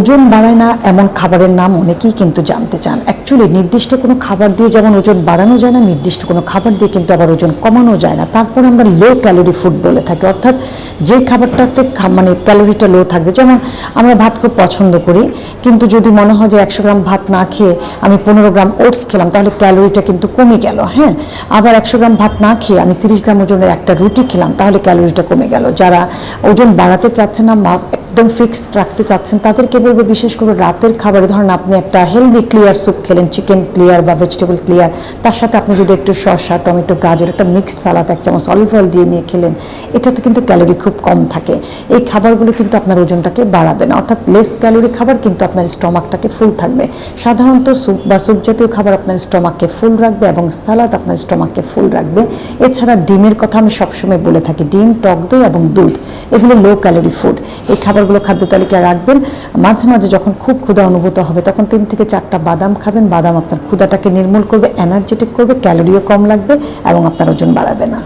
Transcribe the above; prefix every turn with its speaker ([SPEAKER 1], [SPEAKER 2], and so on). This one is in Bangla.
[SPEAKER 1] ওজন বাড়ায় না এমন খাবারের নাম অনেকেই কিন্তু জানতে চান। অ্যাকচুয়ালি নির্দিষ্ট কোনো খাবার দিয়ে যেমন ওজন বাড়ানো যায় না, নির্দিষ্ট কোনো খাবার দিয়ে কিন্তু আবার ওজন কমানো যায় না। তারপর আমরা লো ক্যালোরি ফুড বলে থাকি। অর্থাৎ যে খাবারটাতে মানে ক্যালোরিটা লো থাকবে, যেমন আমরা ভাত খুব পছন্দ করি, কিন্তু যদি মনে হয় যে একশো গ্রাম ভাত না খেয়ে আমি পনেরো গ্রাম ওটস খেলাম, তাহলে ক্যালোরিটা কিন্তু কমে গেল হ্যাঁ? আবার একশো গ্রাম ভাত না খেয়ে আমি তিরিশ গ্রাম ওজনের একটা রুটি খেলাম, তাহলে ক্যালোরিটা কমে গেল। যারা ওজন বাড়াতে চাচ্ছে না একদম ফিক্সড রাখতে চাচ্ছেন, তাদেরকে বলব বিশেষ করে রাতের খাবারে, ধরেন আপনি একটা হেলদি ক্লিয়ার স্যুপ খেলেন চিকেন ক্লিয়ার বা ভেজিটেবল ক্লিয়ার তার সাথে আপনি যদি একটু শসা, টমেটো, গাজর, একটা মিক্সড সালাদ এক চামচ অলিভ অয়েল দিয়ে নিয়ে খেলেন, এটাতে কিন্তু ক্যালোরি খুব কম থাকে। এই খাবারগুলো কিন্তু আপনার ওজনটাকে বাড়াবে না, অর্থাৎ লেস ক্যালোরি খাবার কিন্তু আপনার স্টমাকটাকে ফুল থাকবে। সাধারণত স্যুপ বা স্যুপ জাতীয় খাবার আপনার স্টমাককে ফুল রাখবে এবং সালাদ আপনার স্টমাককে ফুল রাখবে। এছাড়া ডিমের কথা আমি সবসময় বলে থাকি, ডিম, টক দই এবং দুধ, এগুলো লো ক্যালোরি ফুড এই খাবারগুলো খাদ্য তালিকায় রাখবেন। মাঝে মাঝে যখন খুব ক্ষুধা অনুভূত হবে, তখন তিন থেকে চারটা বাদাম খাবেন। বাদাম আপনার ক্ষুধাটাকে নির্মূল করবে এনার্জেটিক করবে ক্যালোরিও কম লাগবে এবং আপনার ওজন বাড়াবে না।